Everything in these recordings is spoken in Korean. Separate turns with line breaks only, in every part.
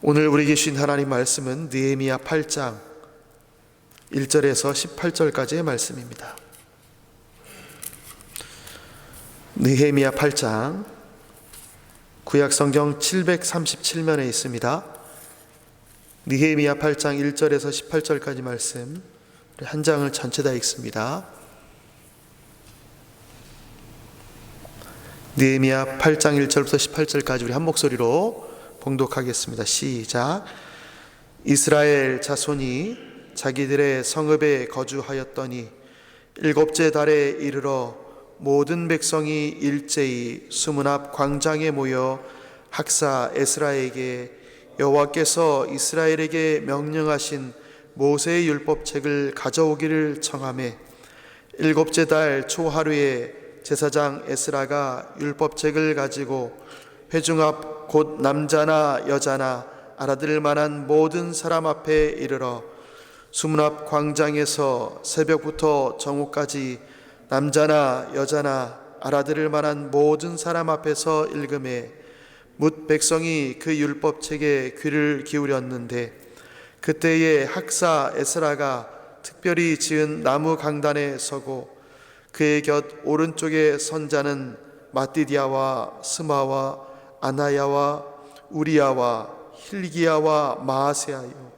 오늘 우리에게 주신 하나님 말씀은 느헤미야 8장 1절에서 18절까지의 말씀입니다. 느헤미야 8장 구약 성경 737면에 있습니다. 느헤미야 8장 1절에서 18절까지 말씀 우리 한 장을 전체 다 읽습니다. 느헤미야 8장 1절부터 18절까지 우리 한 목소리로 봉독하겠습니다. 시작. 이스라엘 자손이 자기들의 성읍에 거주하였더니 일곱째 달에 이르러 모든 백성이 일제히 수문 앞 광장에 모여 학사 에스라에게 여호와께서 이스라엘에게 명령하신 모세의 율법책을 가져오기를 청하매 일곱째 달 초하루에 제사장 에스라가 율법책을 가지고 회중 앞 곧 남자나 여자나 알아들을 만한 모든 사람 앞에 이르러 수문 앞 광장에서 새벽부터 정오까지 남자나 여자나 알아들을 만한 모든 사람 앞에서 읽음에 묻 백성이 그 율법책에 귀를 기울였는데 그때에 학사 에스라가 특별히 지은 나무 강단에 서고 그의 곁 오른쪽에 선 자는 마띠디아와 스마와 아나야와 우리야와 힐기야와 마아세아요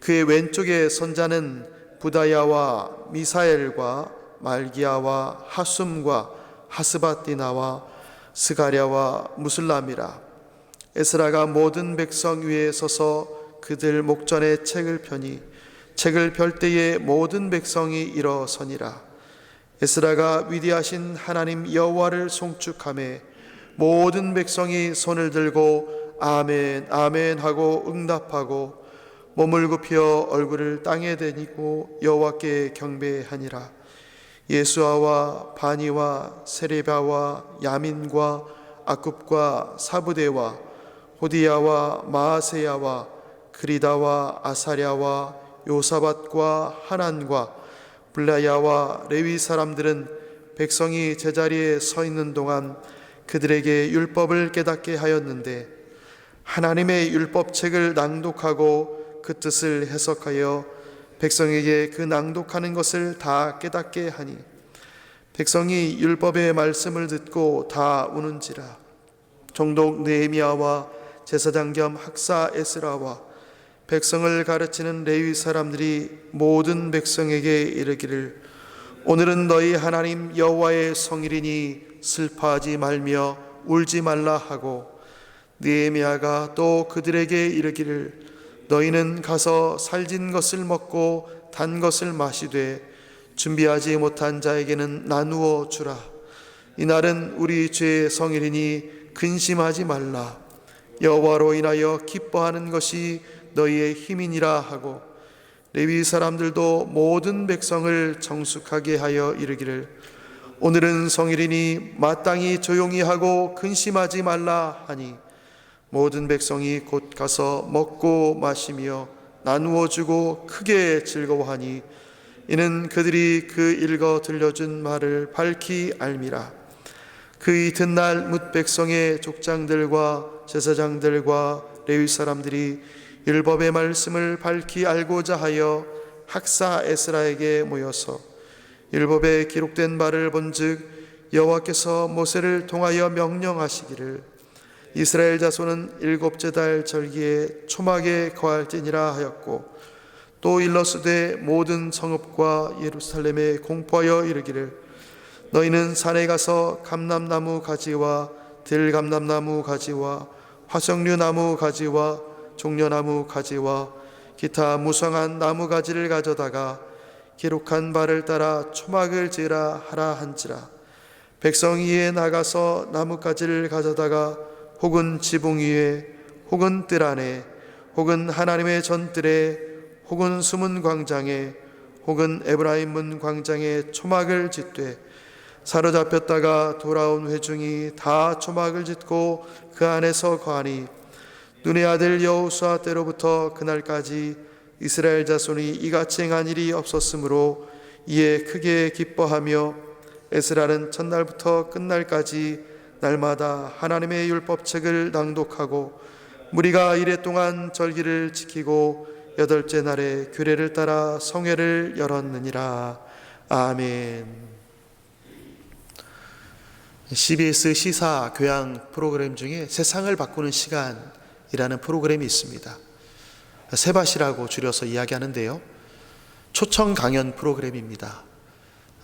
그의 왼쪽에 선자는 부다야와 미사엘과 말기야와 하숨과 하스바띠나와 스가랴와 무슬람이라 에스라가 모든 백성 위에 서서 그들 목전에 책을 펴니 책을 펼 때에 모든 백성이 일어서니라. 에스라가 위대하신 하나님 여호와를 송축함에 모든 백성이 손을 들고 아멘 아멘 하고 응답하고 몸을 굽혀 얼굴을 땅에 대니고 여호와께 경배하니라. 예수아와 바니와 세레바와 야민과 아굽과 사부대와 호디야와 마아세야와 그리다와 아사랴와 요사밭과 하난과 블라야와 레위 사람들은 백성이 제자리에 서 있는 동안 그들에게 율법을 깨닫게 하였는데 하나님의 율법책을 낭독하고 그 뜻을 해석하여 백성에게 그 낭독하는 것을 다 깨닫게 하니 백성이 율법의 말씀을 듣고 다 우는지라. 종독 느헤미야와 제사장 겸 학사 에스라와 백성을 가르치는 레위 사람들이 모든 백성에게 이르기를 오늘은 너희 하나님 여호와의 성일이니 슬퍼하지 말며 울지 말라 하고 느헤미야가 또 그들에게 이르기를 너희는 가서 살진 것을 먹고 단 것을 마시되 준비하지 못한 자에게는 나누어 주라. 이날은 우리 죄의 성일이니 근심하지 말라. 여호와로 인하여 기뻐하는 것이 너희의 힘이니라 하고 레위 사람들도 모든 백성을 정숙하게 하여 이르기를 오늘은 성일이니 마땅히 조용히 하고 근심하지 말라 하니 모든 백성이 곧 가서 먹고 마시며 나누어 주고 크게 즐거워하니 이는 그들이 그 읽어 들려준 말을 밝히 알미라. 그 이튿날 뭇 백성의 족장들과 제사장들과 레위 사람들이 율법의 말씀을 밝히 알고자 하여 학사 에스라에게 모여서 율법에 기록된 말을 본즉 여호와께서 모세를 통하여 명령하시기를 이스라엘 자손은 일곱째 달 절기에 초막에 거할지니라 하였고 또 일러스되 모든 성읍과 예루살렘에 공포하여 이르기를 너희는 산에 가서 감람나무 가지와 들감람나무 가지와 화석류 나무 가지와 종려나무 가지와 기타 무성한 나무 가지를 가져다가 기록한 바를 따라 초막을 지으라 하라 한지라. 백성 위에 나가서 나뭇가지를 가져다가 혹은 지붕 위에 혹은 뜰 안에 혹은 하나님의 전뜰에 혹은 숨은 광장에 혹은 에브라임 문 광장에 초막을 짓되 사로잡혔다가 돌아온 회중이 다 초막을 짓고 그 안에서 거하니 눈의 아들 여호수아 때로부터 그날까지 이스라엘 자손이 이같이 행한 일이 없었으므로 이에 크게 기뻐하며 에스라는 첫날부터 끝날까지 날마다 하나님의 율법책을 낭독하고 무리가 이래 동안 절기를 지키고 여덟째 날에 규례를 따라 성회를 열었느니라. 아멘. CBS 시사 교양 프로그램 중에 세상을 바꾸는 시간 이라는 프로그램이 있습니다. 세바시라고 줄여서 이야기하는데요. 초청 강연 프로그램입니다.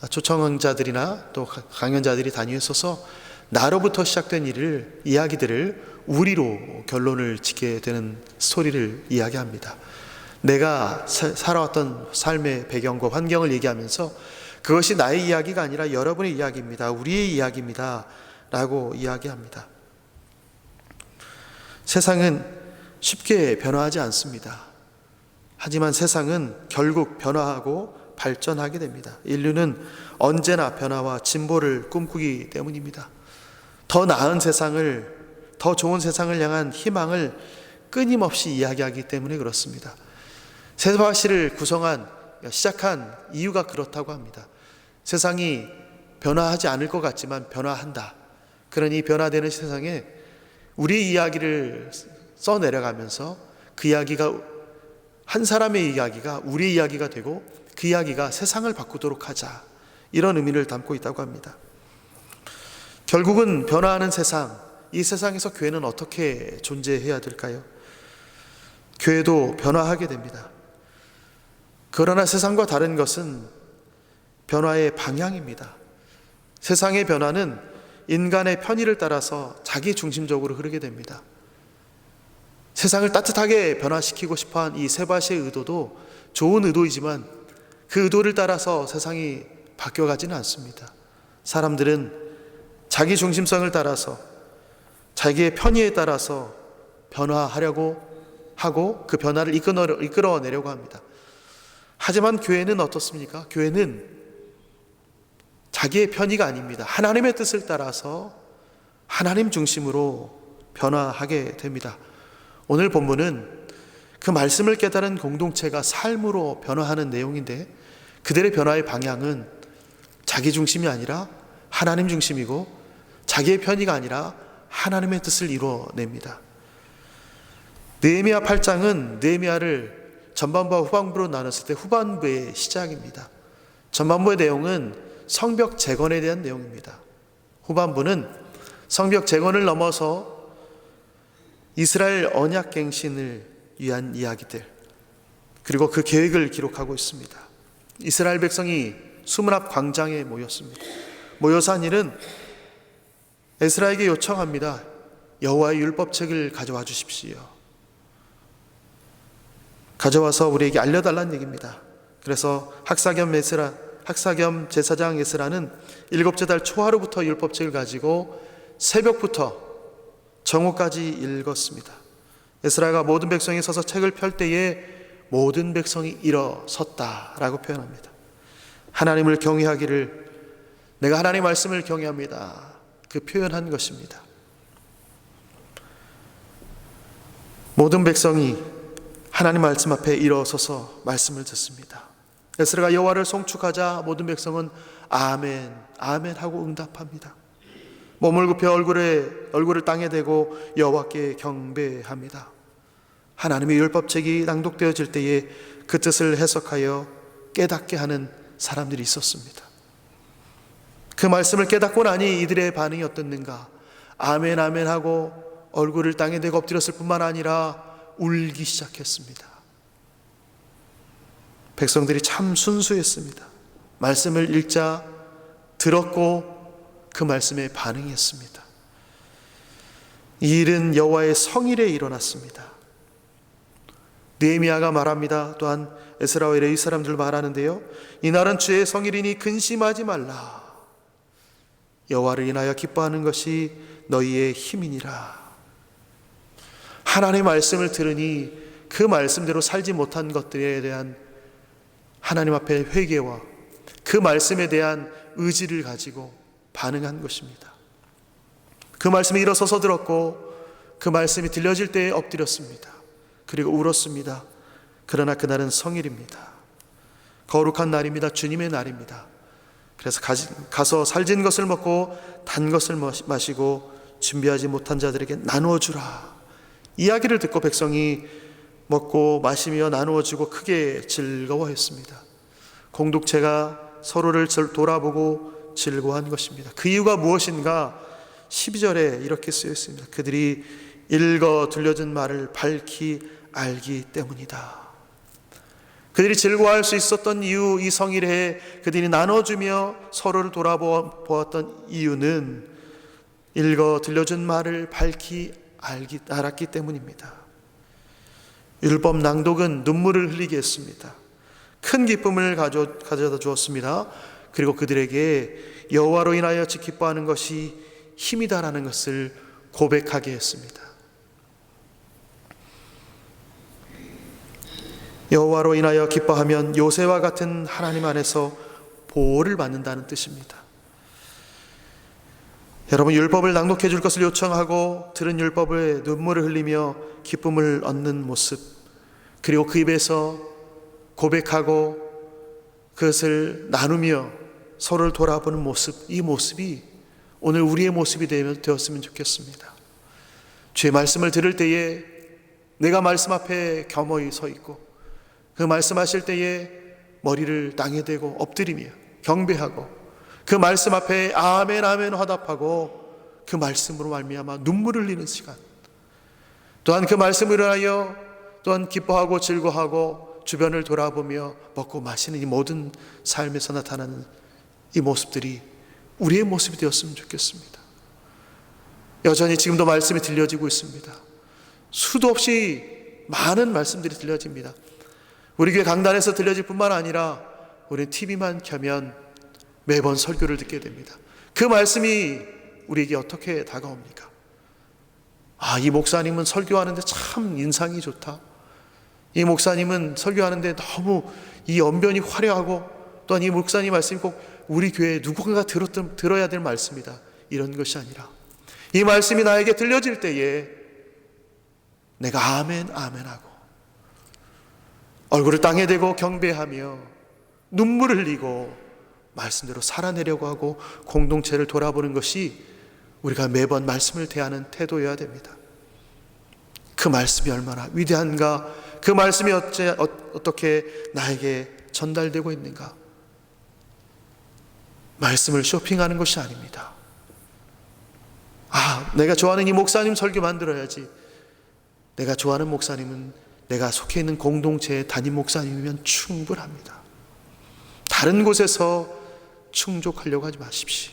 초청자들이나 또 강연자들이 다니어서서 나로부터 시작된 일을 이야기들을 우리로 결론을 짓게 되는 스토리를 이야기합니다. 내가 사- 살아왔던 삶의 배경과 환경을 얘기하면서 그것이 나의 이야기가 아니라 여러분의 이야기입니다. 우리의 이야기입니다. 라고 이야기합니다. 세상은 쉽게 변화하지 않습니다. 하지만 세상은 결국 변화하고 발전하게 됩니다. 인류는 언제나 변화와 진보를 꿈꾸기 때문입니다. 더 나은 세상을, 더 좋은 세상을 향한 희망을 끊임없이 이야기하기 때문에 그렇습니다. 세바시를 구성한, 시작한 이유가 그렇다고 합니다. 세상이 변화하지 않을 것 같지만 변화한다. 그러니 변화되는 세상에 우리 이야기를 써 내려가면서 그 이야기가 한 사람의 이야기가 우리 이야기가 되고 그 이야기가 세상을 바꾸도록 하자. 이런 의미를 담고 있다고 합니다. 결국은 변화하는 세상, 이 세상에서 교회는 어떻게 존재해야 될까요? 교회도 변화하게 됩니다. 그러나 세상과 다른 것은 변화의 방향입니다. 세상의 변화는 인간의 편의를 따라서 자기 중심적으로 흐르게 됩니다. 세상을 따뜻하게 변화시키고 싶어 한 이 세바시의 의도도 좋은 의도이지만 그 의도를 따라서 세상이 바뀌어가지는 않습니다. 사람들은 자기 중심성을 따라서 자기의 편의에 따라서 변화하려고 하고 그 변화를 이끌어, 이끌어내려고 합니다. 하지만 교회는 어떻습니까? 교회는 자기의 편의가 아닙니다. 하나님의 뜻을 따라서 하나님 중심으로 변화하게 됩니다. 오늘 본문은 그 말씀을 깨달은 공동체가 삶으로 변화하는 내용인데 그들의 변화의 방향은 자기 중심이 아니라 하나님 중심이고 자기의 편의가 아니라 하나님의 뜻을 이루어냅니다. 느헤미야 8장은 느헤미야를 전반부와 후반부로 나눴을 때 후반부의 시작입니다. 전반부의 내용은 성벽 재건에 대한 내용입니다. 후반부는 성벽 재건을 넘어서 이스라엘 언약 갱신을 위한 이야기들 그리고 그 계획을 기록하고 있습니다. 이스라엘 백성이 수문 앞 광장에 모였습니다. 모여서 한 일은 에스라에게 요청합니다. 여호와의 율법책을 가져와 주십시오. 가져와서 우리에게 알려달라는 얘기입니다. 그래서 학사 겸 에스라, 학사 겸 제사장 에스라는 일곱째 달 초하루부터 율법책을 가지고 새벽부터 정오까지 읽었습니다. 에스라가 모든 백성이 서서 책을 펼 때에 모든 백성이 일어섰다라고 표현합니다. 하나님을 경외하기를 내가 하나님 말씀을 경외합니다. 그 표현한 것입니다. 모든 백성이 하나님 말씀 앞에 일어서서 말씀을 듣습니다. 에스라가 여호와를 송축하자 모든 백성은 아멘, 아멘 하고 응답합니다. 몸을 굽혀 얼굴에 얼굴을 땅에 대고 여호와께 경배합니다. 하나님의 율법책이 낭독되어질 때에 그 뜻을 해석하여 깨닫게 하는 사람들이 있었습니다. 그 말씀을 깨닫고 나니 이들의 반응이 어떻는가? 아멘 아멘 하고 얼굴을 땅에 대고 엎드렸을 뿐만 아니라 울기 시작했습니다. 백성들이 참 순수했습니다. 말씀을 읽자 들었고 그 말씀에 반응했습니다. 이 일은 여호와의 성일에 일어났습니다. 느헤미야가 말합니다. 또한 에스라와 레위 사람들 말하는데요. 이날은 주의 성일이니 근심하지 말라. 여호와를 인하여 기뻐하는 것이 너희의 힘이니라. 하나님의 말씀을 들으니 그 말씀대로 살지 못한 것들에 대한 하나님 앞에 회개와 그 말씀에 대한 의지를 가지고 반응한 것입니다. 그 말씀이 일어서서 들었고 그 말씀이 들려질 때에 엎드렸습니다. 그리고 울었습니다. 그러나 그날은 성일입니다. 거룩한 날입니다. 주님의 날입니다. 그래서 가서 살진 것을 먹고 단 것을 마시고 준비하지 못한 자들에게 나누어 주라. 이야기를 듣고 백성이 먹고 마시며 나누어지고 크게 즐거워했습니다. 공동체가 서로를 돌아보고 즐거워한 것입니다. 그 이유가 무엇인가? 12절에 이렇게 쓰여 있습니다. 그들이 읽어 들려준 말을 밝히 알기 때문이다. 그들이 즐거워할 수 있었던 이유, 이 성일에 그들이 나눠주며 서로를 돌아보았던 이유는 읽어 들려준 말을 밝히 알기, 알았기 때문입니다. 율법 낭독은 눈물을 흘리게 했습니다. 큰 기쁨을 가져, 가져다 주었습니다. 그리고 그들에게 여호와로 인하여 기뻐하는 것이 힘이다라는 것을 고백하게 했습니다. 여호와로 인하여 기뻐하면 요새와 같은 하나님 안에서 보호를 받는다는 뜻입니다. 여러분 율법을 낭독해 줄 것을 요청하고 들은 율법을 눈물을 흘리며 기쁨을 얻는 모습 그리고 그 입에서 고백하고 그것을 나누며 서로를 돌아보는 모습 이 모습이 오늘 우리의 모습이 되었으면 좋겠습니다. 주의 말씀을 들을 때에 내가 말씀 앞에 겸허히 서 있고 그 말씀하실 때에 머리를 땅에 대고 엎드리며 경배하고 그 말씀 앞에 아멘 아멘 화답하고 그 말씀으로 말미암아 눈물을 흘리는 시간 또한 그 말씀을 하여 또한 기뻐하고 즐거워하고 주변을 돌아보며 먹고 마시는 이 모든 삶에서 나타나는 이 모습들이 우리의 모습이 되었으면 좋겠습니다. 여전히 지금도 말씀이 들려지고 있습니다. 수도 없이 많은 말씀들이 들려집니다. 우리 교회 강단에서 들려질 뿐만 아니라 우리 TV만 켜면 매번 설교를 듣게 됩니다. 그 말씀이 우리에게 어떻게 다가옵니까? 아, 이 목사님은 설교하는데 참 인상이 좋다. 이 목사님은 설교하는데 너무 이 언변이 화려하고 또한 이 목사님 말씀이 꼭 우리 교회에 누군가 들었, 들어야 될 말씀이다. 이런 것이 아니라 이 말씀이 나에게 들려질 때에 내가 아멘, 아멘 하고 얼굴을 땅에 대고 경배하며 눈물을 흘리고 말씀대로 살아내려고 하고 공동체를 돌아보는 것이 우리가 매번 말씀을 대하는 태도여야 됩니다. 그 말씀이 얼마나 위대한가, 그 말씀이 어째, 어, 어떻게 나에게 전달되고 있는가. 말씀을 쇼핑하는 것이 아닙니다. 아, 내가 좋아하는 이 목사님 설교 만들어야지. 내가 좋아하는 목사님은 내가 속해 있는 공동체의 담임 목사님이면 충분합니다. 다른 곳에서 충족하려고 하지 마십시오.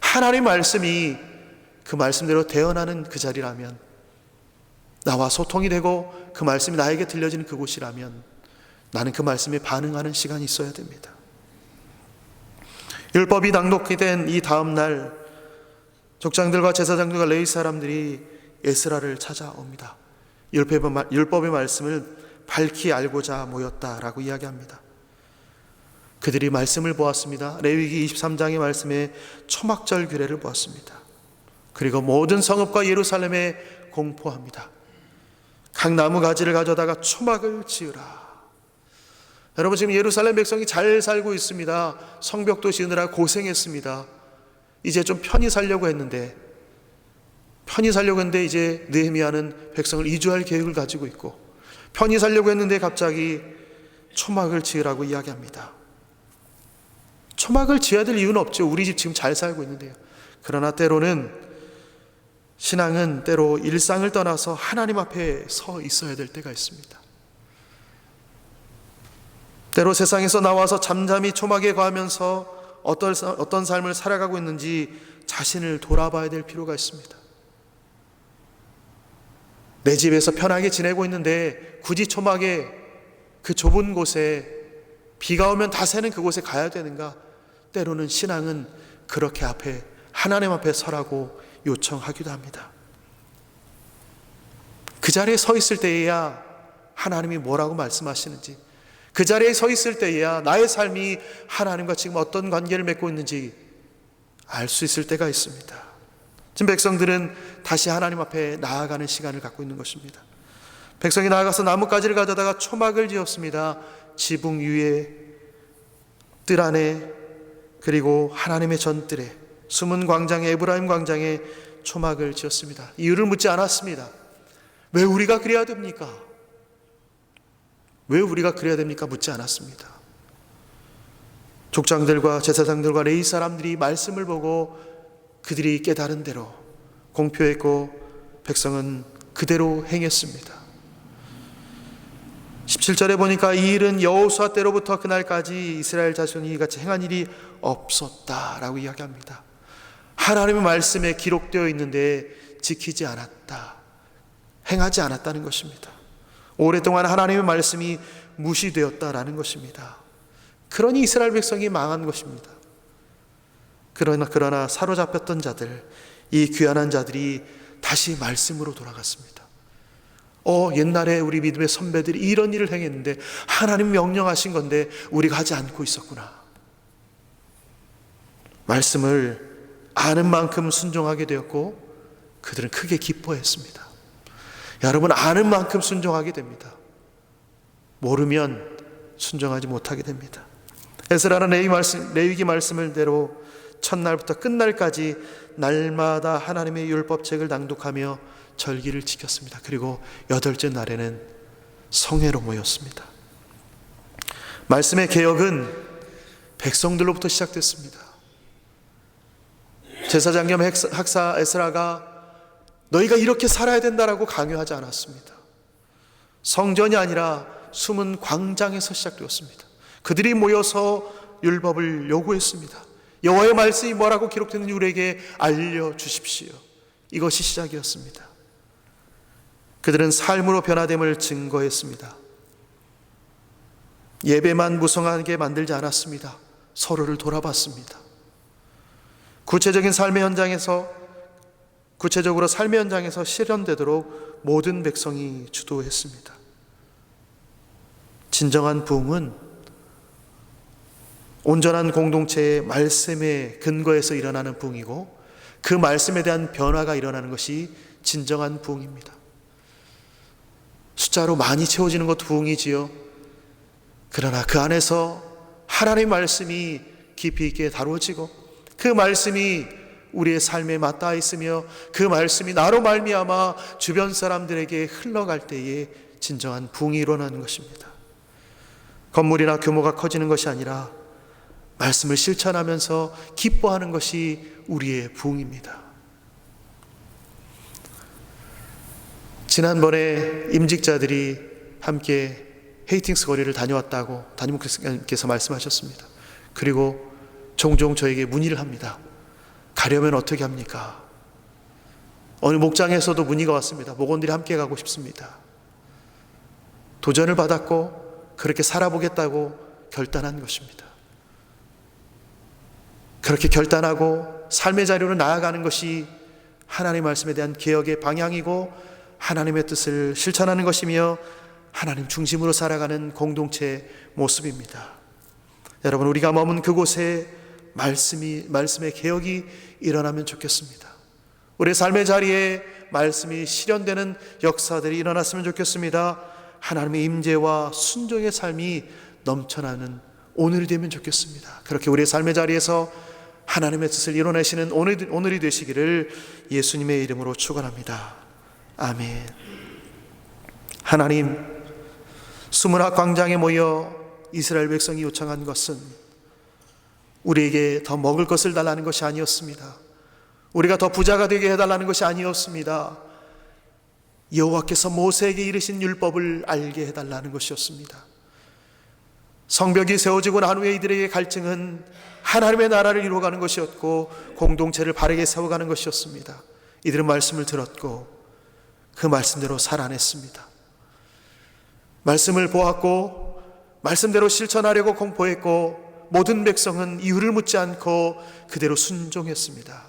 하나님 말씀이 그 말씀대로 대언하는 그 자리라면 나와 소통이 되고 그 말씀이 나에게 들려지는 그곳이라면 나는 그 말씀에 반응하는 시간이 있어야 됩니다. 율법이 낭독이 된 이 다음 날 족장들과 제사장들과 레위 사람들이 에스라를 찾아옵니다. 율법의 말씀을 밝히 알고자 모였다라고 이야기합니다. 그들이 말씀을 보았습니다. 레위기 23장의 말씀에 초막절 규례를 보았습니다. 그리고 모든 성읍과 예루살렘에 공포합니다. 각 나무 가지를 가져다가 초막을 지으라. 여러분 지금 예루살렘 백성이 잘 살고 있습니다. 성벽도 지으느라 고생했습니다. 이제 좀 편히 살려고 했는데 편히 살려고 했는데 이제 느헤미야는 백성을 이주할 계획을 가지고 있고 편히 살려고 했는데 갑자기 초막을 지으라고 이야기합니다. 초막을 지어야 될 이유는 없죠. 우리 집 지금 잘 살고 있는데요. 그러나 때로는 신앙은 때로 일상을 떠나서 하나님 앞에 서 있어야 될 때가 있습니다. 때로 세상에서 나와서 잠잠히 초막에 가면서 어떤, 어떤 삶을 살아가고 있는지 자신을 돌아봐야 될 필요가 있습니다. 내 집에서 편하게 지내고 있는데 굳이 초막에 그 좁은 곳에 비가 오면 다 새는 그곳에 가야 되는가? 때로는 신앙은 그렇게 앞에 하나님 앞에 서라고 요청하기도 합니다. 그 자리에 서 있을 때에야 하나님이 뭐라고 말씀하시는지 그 자리에 서 있을 때에야 나의 삶이 하나님과 지금 어떤 관계를 맺고 있는지 알 수 있을 때가 있습니다. 지금 백성들은 다시 하나님 앞에 나아가는 시간을 갖고 있는 것입니다. 백성이 나아가서 나뭇가지를 가져다가 초막을 지었습니다. 지붕 위에 뜰 안에 그리고 하나님의 전뜰에 숨은 광장에 에브라임 광장에 초막을 지었습니다. 이유를 묻지 않았습니다. 왜 우리가 그래야 됩니까? 왜 우리가 그래야 됩니까? 묻지 않았습니다. 족장들과 제사장들과 레이 사람들이 말씀을 보고 그들이 깨달은 대로 공표했고 백성은 그대로 행했습니다. 17절에 보니까 이 일은 여호수아 때로부터 그날까지 이스라엘 자손이 이같이 행한 일이 없었다라고 이야기합니다. 하나님의 말씀에 기록되어 있는데 지키지 않았다. 행하지 않았다는 것입니다. 오랫동안 하나님의 말씀이 무시되었다라는 것입니다. 그러니 이스라엘 백성이 망한 것입니다. 그러나 그러나 사로잡혔던 자들, 이 귀환한 자들이 다시 말씀으로 돌아갔습니다. 어, 옛날에 우리 믿음의 선배들이 이런 일을 행했는데 하나님 명령하신 건데 우리가 하지 않고 있었구나. 말씀을 아는 만큼 순종하게 되었고 그들은 크게 기뻐했습니다. 여러분 아는 만큼 순종하게 됩니다. 모르면 순종하지 못하게 됩니다. 에스라는 레위 말씀, 말씀을 대로 첫날부터 끝날까지 날마다 하나님의 율법책을 낭독하며 절기를 지켰습니다. 그리고 여덟째 날에는 성회로 모였습니다. 말씀의 개혁은 백성들로부터 시작됐습니다. 제사장 겸 학사 에스라가 너희가 이렇게 살아야 된다라고 강요하지 않았습니다. 성전이 아니라 숨은 광장에서 시작되었습니다. 그들이 모여서 율법을 요구했습니다. 여호와의 말씀이 뭐라고 기록되는지 우리에게 알려 주십시오. 이것이 시작이었습니다. 그들은 삶으로 변화됨을 증거했습니다. 예배만 무성하게 만들지 않았습니다. 서로를 돌아봤습니다. 구체적인 삶의 현장에서 구체적으로 삶의 현장에서 실현되도록 모든 백성이 주도했습니다. 진정한 부흥은 온전한 공동체의 말씀의 근거에서 일어나는 부흥이고 그 말씀에 대한 변화가 일어나는 것이 진정한 부흥입니다. 숫자로 많이 채워지는 것도 부흥이지요. 그러나 그 안에서 하나님의 말씀이 깊이 있게 다루어지고 그 말씀이 우리의 삶에 맞닿아 있으며 그 말씀이 나로 말미암아 주변 사람들에게 흘러갈 때에 진정한 붕이 일어나는 것입니다. 건물이나 규모가 커지는 것이 아니라 말씀을 실천하면서 기뻐하는 것이 우리의 부흥입니다. 지난번에 임직자들이 함께 헤이팅스 거리를 다녀왔다고 담임목사님께서 말씀하셨습니다. 그리고 종종 저에게 문의를 합니다. 가려면 어떻게 합니까? 어느 목장에서도 문의가 왔습니다. 목원들이 함께 가고 싶습니다. 도전을 받았고 그렇게 살아보겠다고 결단한 것입니다. 그렇게 결단하고 삶의 자료로 나아가는 것이 하나님의 말씀에 대한 개혁의 방향이고 하나님의 뜻을 실천하는 것이며 하나님 중심으로 살아가는 공동체 모습입니다. 여러분 우리가 머문 그곳에 말씀이 말씀의 개혁이 일어나면 좋겠습니다. 우리 삶의 자리에 말씀이 실현되는 역사들이 일어났으면 좋겠습니다. 하나님의 임재와 순종의 삶이 넘쳐나는 오늘이 되면 좋겠습니다. 그렇게 우리의 삶의 자리에서 하나님의 뜻을 이뤄내시는 오늘, 오늘이 되시기를 예수님의 이름으로 축원합니다. 아멘. 하나님, 수문학 광장에 모여 이스라엘 백성이 요청한 것은 우리에게 더 먹을 것을 달라는 것이 아니었습니다. 우리가 더 부자가 되게 해달라는 것이 아니었습니다. 여호와께서 모세에게 이르신 율법을 알게 해달라는 것이었습니다. 성벽이 세워지고 난 후에 이들에게 갈증은 하나님의 나라를 이루어가는 것이었고 공동체를 바르게 세워가는 것이었습니다. 이들은 말씀을 들었고 그 말씀대로 살아냈습니다. 말씀을 보았고 말씀대로 실천하려고 공포했고 모든 백성은 이유를 묻지 않고 그대로 순종했습니다.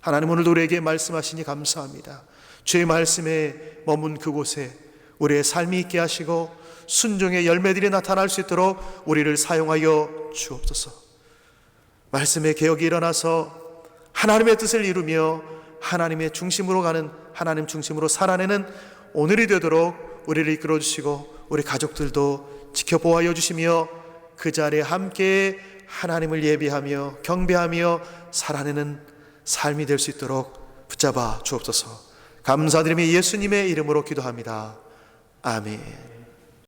하나님 오늘도 우리에게 말씀하시니 감사합니다. 주의 말씀에 머문 그곳에 우리의 삶이 있게 하시고 순종의 열매들이 나타날 수 있도록 우리를 사용하여 주옵소서. 말씀의 개혁이 일어나서 하나님의 뜻을 이루며 하나님의 중심으로 가는 하나님 중심으로 살아내는 오늘이 되도록 우리를 이끌어 주시고 우리 가족들도 지켜보아 주시며 그 자리에 함께 하나님을 예비하며 경배하며 살아내는 삶이 될 수 있도록 붙잡아 주옵소서. 감사드리며 예수님의 이름으로 기도합니다. 아멘.